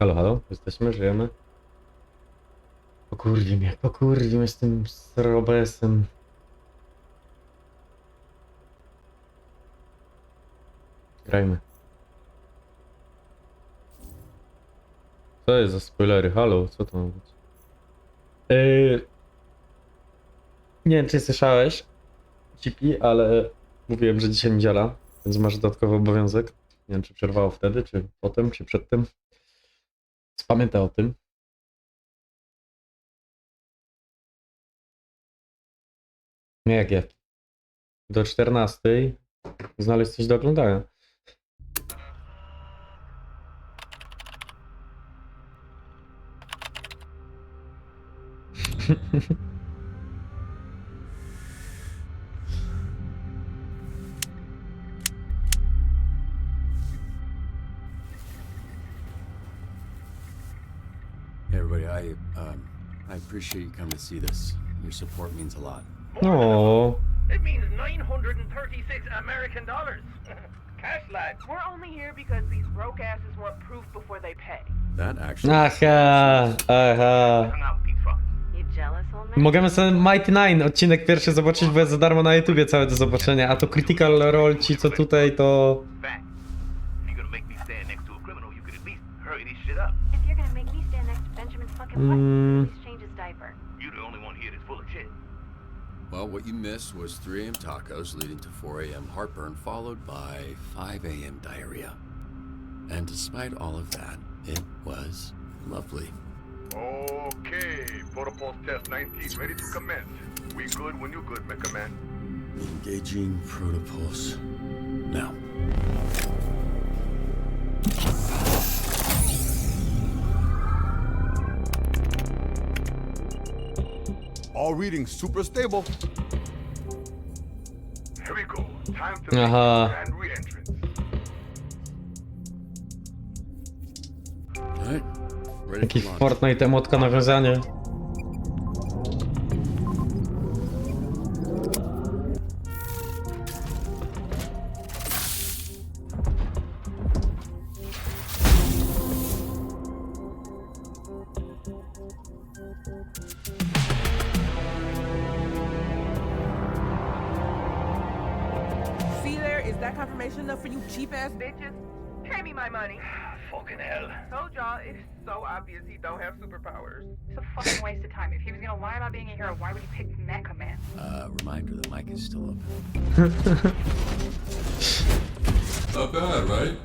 Halo, halo, jesteśmy, żyjemy. Pokurwi mnie, pokurwi mnie z tym robesem. Grajmy. Co jest za spoilery? Halo, co to ma być? Yy... Nie wiem, czy słyszałeś, Cipi, ale mówiłem, że dzisiaj niedziela, więc masz dodatkowy obowiązek. Nie wiem, czy przerwało wtedy, czy potem, czy przedtem. Pamiętaj o tym. Nie jak ja. Do 14 znaleźć coś do oglądania. I appreciate you coming to see this. Your support means a lot. O, It means 936 American dollars. Cash lad. We're only here because these broke asses want proof before they pay. That actually. aha, aha. Hang out with these fuckers. You jealous, old man? Możemy sobie Mighty Nine odcinek pierwszy zobaczyć, bo jest za darmo na YouTubie całe do zobaczenia, a to Critical Role ci co tutaj to... Fact. If you're gonna make me stand next to a criminal, you could at least hurry this shit up. If you're gonna make me stand next to Benjamin's fucking Mm. wife, please Well, what you missed was 3 a.m. tacos leading to 4 a.m. heartburn, followed by 5 a.m. diarrhea. And despite all of that, it was lovely. Okay, protocol test 19 ready to commence. We good when you good, Mecha Man. Engaging protopulse. Now. All readings super stable. Here we go. Time to make Aha. grand re-entrance. Alright. Ready Jaki to launch. Fortnite emotka nawiązanie. That confirmation enough for you cheap ass bitches? Pay me my money. Fucking hell. Told y'all, it's so obvious he don't have superpowers. It's a fucking waste of time. If he was gonna lie about being a hero, why would he pick Mecha Man? Uh, reminder the mic is still open. Not bad, right?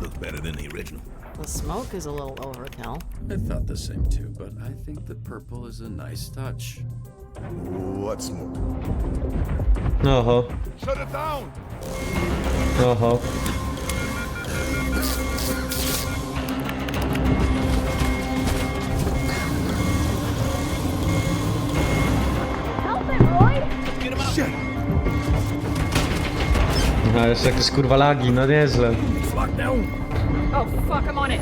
Looks better than the original. The smoke is a little overkill. I thought the same too, but I think the purple is a nice touch. What smoke? Oho, Shut it down! Oho. No jeszcze jakieś kurwa lagi, no nieźle. Oh fuck, I'm on it.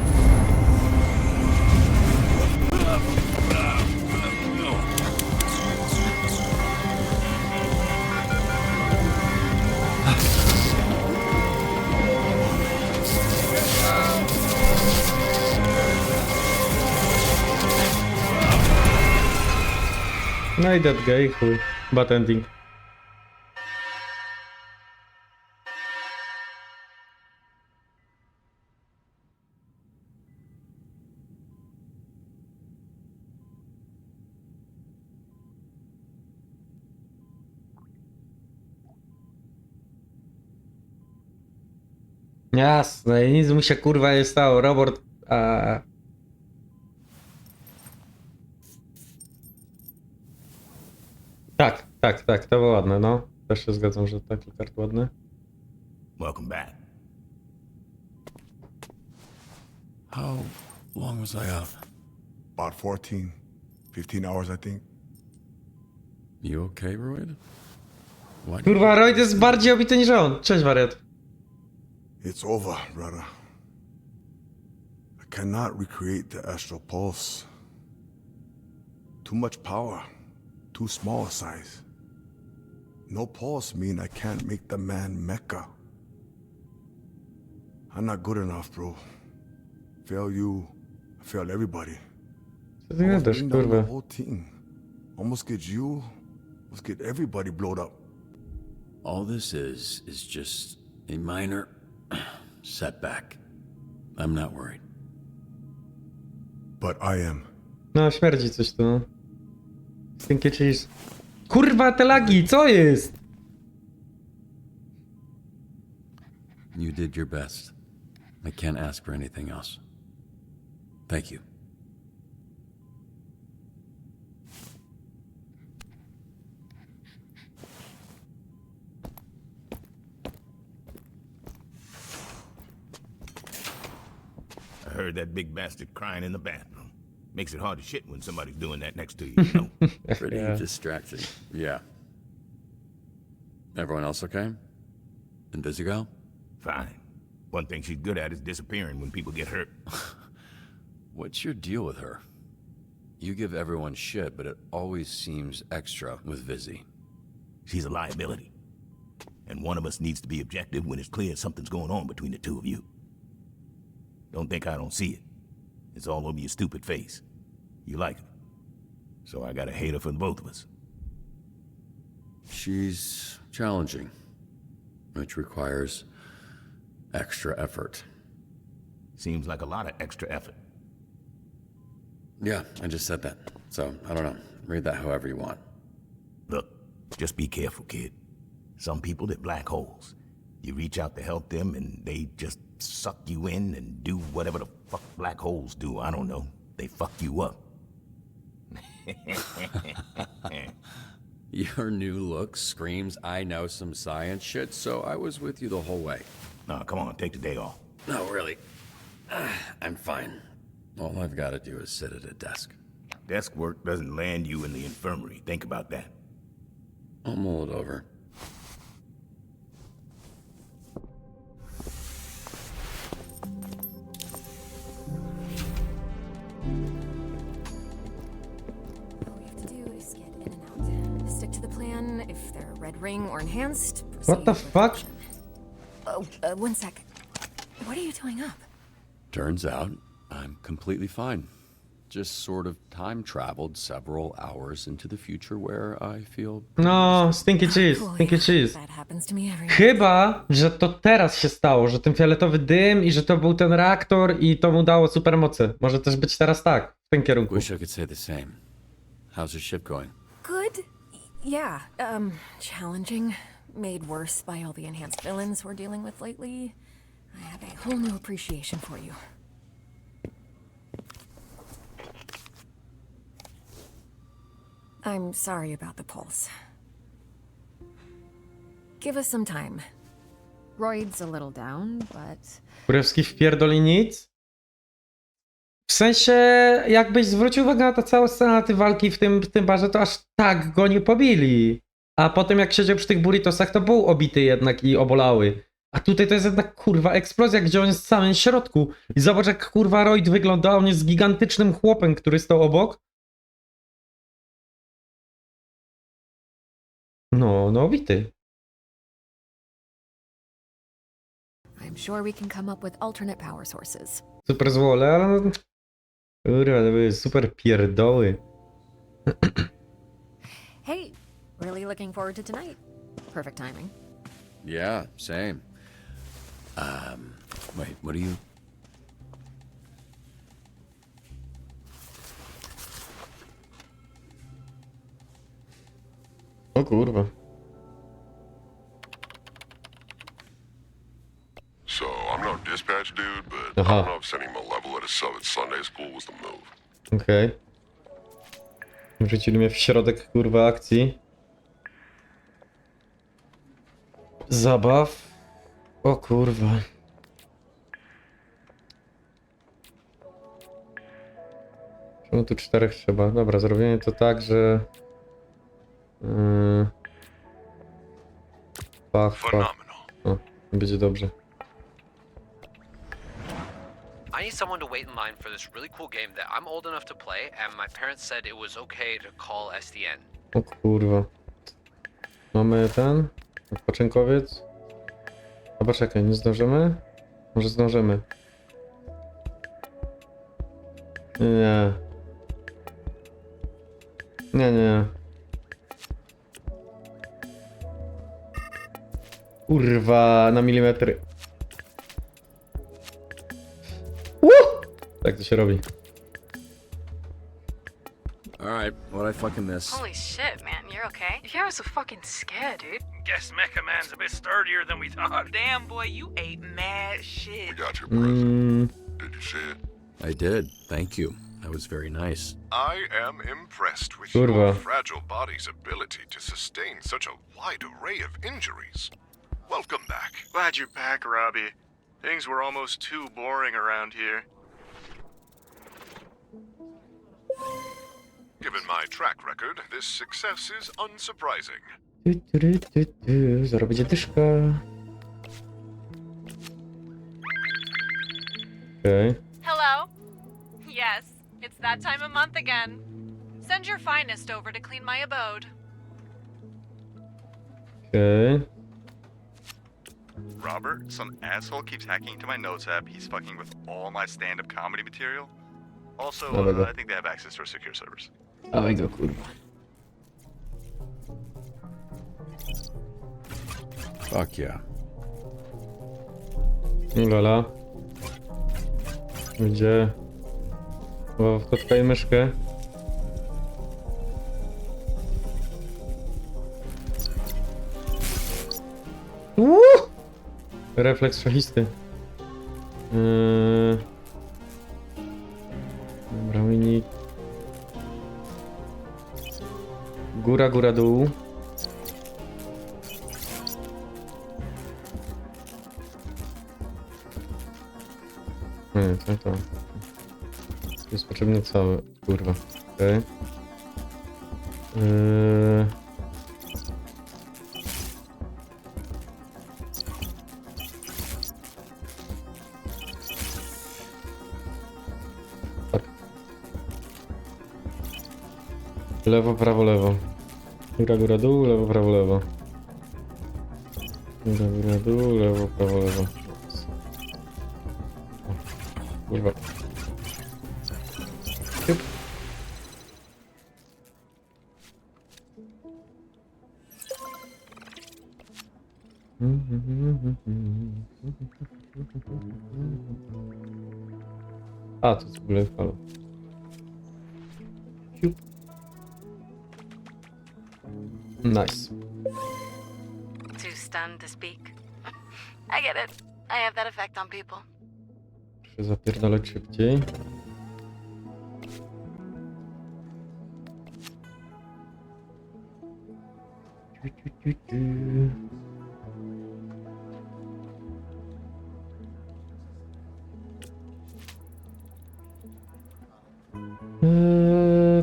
No i dead gay, chuj. Bad ending. Jasne, i nic mu się kurwa nie stało. Robert. A... Tak, tak, tak, to było ładne, no. Też się zgadzam, że taki kart ładny. Welcome back. How long was I out? About 14, 15 hours, I think. You okay, Royd? Why Kurwa, Royd jest bardziej obity niż on. Cześć, wariat. It's over, brother. I cannot recreate the astral pulse. Too much power, too small a size. No pulse mean I can't make the man Mecca. I'm not good enough, bro. Fail you, failed everybody. Co ty Almost gadasz, bring the kurwa? whole team. Almost get you, almost get everybody blowed up. All this is, is just a minor setback. I'm not worried. But I am. No, śmierdzi coś tu. No. Stinky cheese. Kurwa, te lagi, co jest? You did your best. I can't ask for anything else. Thank you. I heard that big bastard crying in the bathroom. Makes it hard to shit when somebody's doing that next to you, you know? Pretty Yeah. distracting. Yeah. Everyone else okay? And busy girl? Fine. One thing she's good at is disappearing when people get hurt. What's your deal with her? You give everyone shit, but it always seems extra with Vizzy. She's a liability. And one of us needs to be objective when it's clear something's going on between the two of you. Don't think I don't see it. It's all over your stupid face. You like her. So I gotta hate her for the both of us. She's challenging, which requires extra effort. Seems like a lot of extra effort. Yeah, I just said that. So, I don't know. Read that however you want. Look, just be careful, kid. Some people, they're black holes. You reach out to help them, and they just suck you in and do whatever the fuck black holes do. I don't know. They fuck you up. Your new look screams I know some science shit, so I was with you the whole way. Nah, come on, take the day off. No, really. I'm fine. All I've got to do is sit at a desk. Desk work doesn't land you in the infirmary. Think about that. I'll mull it over. Ring or enhanced, What the fuck? Oh, uh, one sec. What are you doing up? Turns out I'm completely fine. Just sort of time traveled several hours into the future where I feel. No, stinky cheese, Boy, stinky cheese. That happens to me every Chyba, że to teraz się stało, że ten fioletowy dym i że to był ten reaktor i to mu dało supermocy. Może też być teraz tak, w tym kierunku. Wish I could say the same. How's your ship going? Good. Y- Yeah. Um, challenging. Made worse by all the enhanced villains we're dealing with lately. I have a whole new appreciation for you. I'm sorry about the pulse. Give us some time. Royd's a little down, but Kurewski wpierdoli nic? W sensie, jakbyś zwrócił uwagę na to całe scena tej walki w tym, w tym barze, to aż tak go nie pobili. A potem jak siedział przy tych burritosach, to był obity jednak i obolały. A tutaj to jest jednak kurwa eksplozja, gdzie on jest w samym środku. I zobacz jak kurwa Royd wygląda, on jest gigantycznym chłopem, który stał obok. No, no obity. I'm sure we can come up with alternate power sources. Super złole, ale no... Kurwa, to były super pierdoły. Hey, really looking forward to tonight. Perfect timing. Yeah, same. Um, wait, what are you? O kurwa. So I'm no dispatch dude, but I don't know if sending him sub at Sunday school was the move. Okej. Wrzucili mnie w środek kurwa akcji. Zabaw. O kurwa. Czemu tu czterech trzeba? Dobra, zrobienie to tak, że... Yy... Pach, pach. Phenomenal. Będzie dobrze. I need someone to wait in line for this really cool game that I'm old enough to play, and my parents said it was okay to call SDN. O kurwa. Mamy ten? Odpoczynkowiec? Chyba czekaj, nie zdążymy? Może zdążymy. Nie. Nie, nie. Kurwa, na milimetry. Tak to się robi. Alright, what'd I fucking miss? Holy shit, man, you're okay? Your hair was so fucking scared, dude. Guess Mecha Man's a bit sturdier than we thought. Damn, boy, you ate mad shit. We got your Mm, Did you see it? I did. Thank you. That was very nice. I am impressed with Kurwa. your fragile body's ability to sustain such a wide array of injuries. Welcome back. Glad you're back, Robbie. Things were almost too boring around here. Given my track record, this success is unsurprising. tu, tu, tu, tu, tu. Dyszka. Okej. Hello? Yes, it's that time of month again. Send your finest over to clean my abode. Okay. Robert, some asshole keeps hacking into my notes app. He's fucking with all my stand-up comedy material. Also, uh. I think they have access to our secure servers. Dawaj go, kurwa. Fuck yeah. Lala. Gdzie? O, w kotka i myszkę. Uuu! Refleks szachisty. Yy... Dobra, mini. Góra, góra, dół. Nie, to to. Jest potrzebny cały, kurwa. Okej. Yy... Tak. Lewo, prawo, lewo. Góra, góra, dół, lewo, prawo, lewo. Góra, góra, dół, lewo, prawo, lewo. Kurwa. Jup. A, to jest w ogóle halo. Jup. Nice. Too stunned to speak. I get it. I have that effect on people. Muszę zapierdalać szybciej.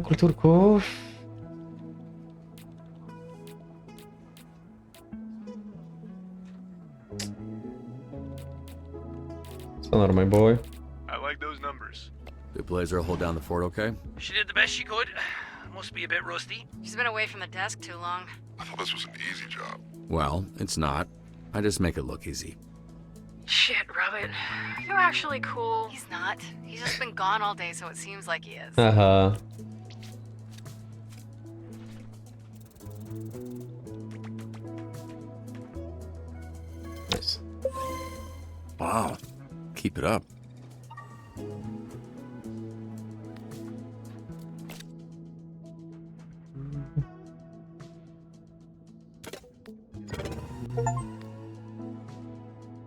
Kulturków. Co my boy? I like those numbers. Did Blazer hold down the fort okay? She did the best she could. Must be a bit rusty. She's been away from the desk too long. I thought this was an easy job. Well, it's not. I just make it look easy. Shit, Robin. You're actually cool. He's not. He's just been gone all day, so it seems like he is. Aha. Nice. Wow. Up.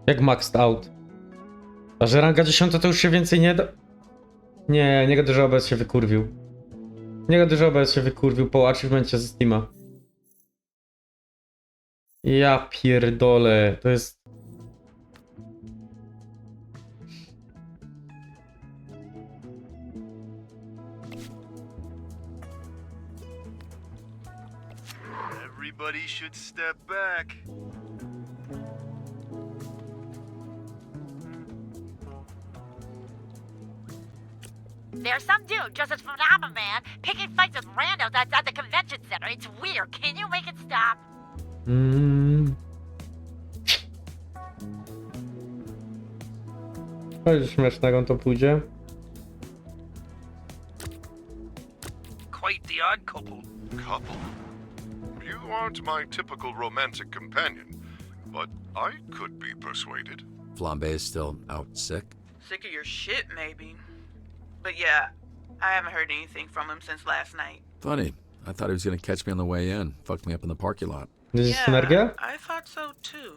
Jak maxed out. A że ranga 10 to już się więcej nie da? Nie, nie gada, że OBS się wykurwił. Nie gada, że OBS się wykurwił po achievemencie ze Steama. Ja pierdolę, to jest... Everybody should step back. There's some dude just as Phenomenon Man picking fights with randos outside the convention center. It's weird. Can you make it stop? Mm. Coś śmiesznego to pójdzie. Aren't my typical romantic companion, but I could be persuaded. Flambe is still out sick. Sick of your shit, maybe. But yeah, I haven't heard anything from him since last night. Funny. I thought he was gonna catch me on the way in. Fucked me up in the parking lot. This is synergia? I thought so too.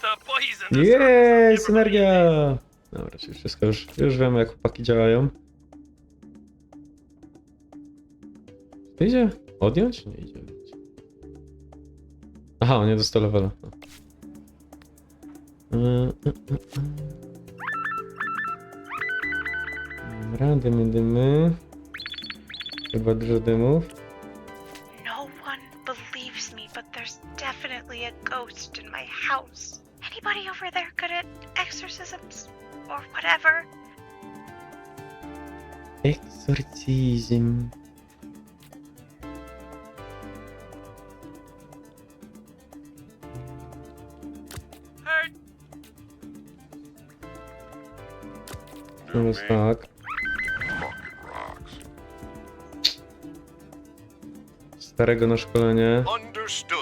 The poison. Jeee, synergia! Dobra, czyli wszystko już, już wiemy jak chłopaki działają. To idzie? Odjąć? Nie idzie. Aha, on nie dostał levela. Y, y, y. Dobra, dymy, dymy. Chyba dużo dymów. No one believes me, but there's definitely a ghost in my house. Anybody over there good at exorcisms? Or whatever? Exorcism. Teraz tak. Starego na szkolenie. Understood.